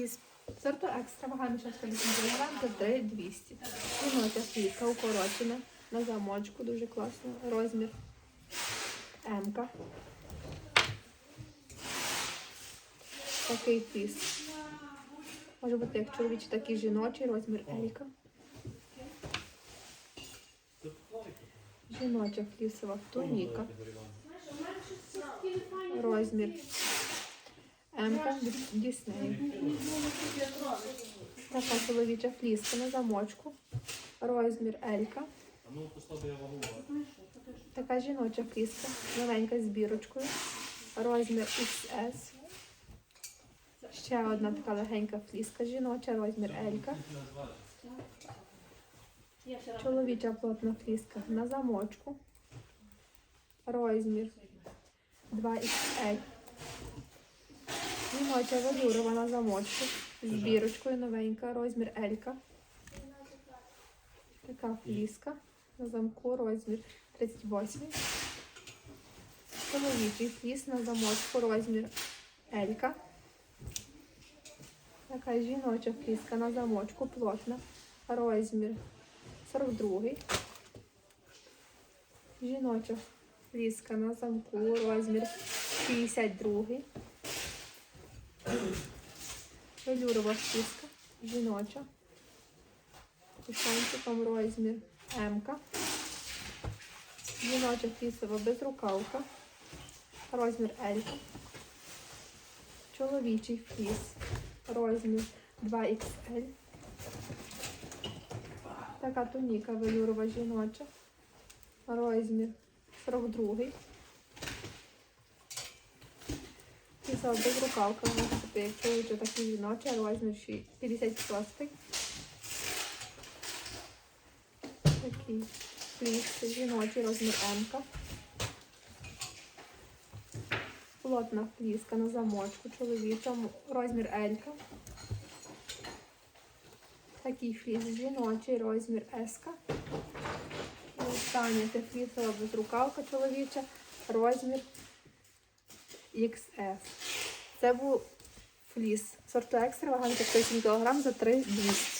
фліс. Сорту екстра вага мішечка 8 кг за 3200. Жіноча фліска укорочена на замочку, дуже класно. Розмір М. -ка. Такий фліс. Може бути як чоловічий, так і жіночий, розмір Елька. Жіноча флісова туніка. Розмір М Дісней. Така чоловіча фліска на замочку. Розмір Елька. Така жіноча фліска. Новенька з бірочкою. Розмір XS. Ще одна така легенька фліска жіноча, розмір Елька. Чоловіча плотна фліска на замочку. Розмір 2XL. Жіноча велюрова на замочку. З бірочкою новенька, розмір Елька. Така фліска на замку, розмір 38. Чоловічий фліс на замочку, розмір Елька. Така жіноча фліска на замочку, плотна, розмір 42. Жіноча фліска на замку, розмір 52. Велюрова фліска, жіноча. Кушанчиком розмір М. -ка. Жіноча флісова безрукавка. Розмір L. Чоловічий фліс. Розмір 2XL. Така туніка велюрова жіноча. Розмір 42. Флісова безрукавка. Може бути як чоловіча, так і жіноча. Розмір ші- 56. Такий фліс жіночий розмір М. Плотна фліска на замочку чоловіча, розмір L. Такий фліс жіночий, розмір S. -ка. І останнє це флісова безрукавка чоловіча, розмір XS. Це був фліс. Сорту екстра, вага 8 кг за 3200.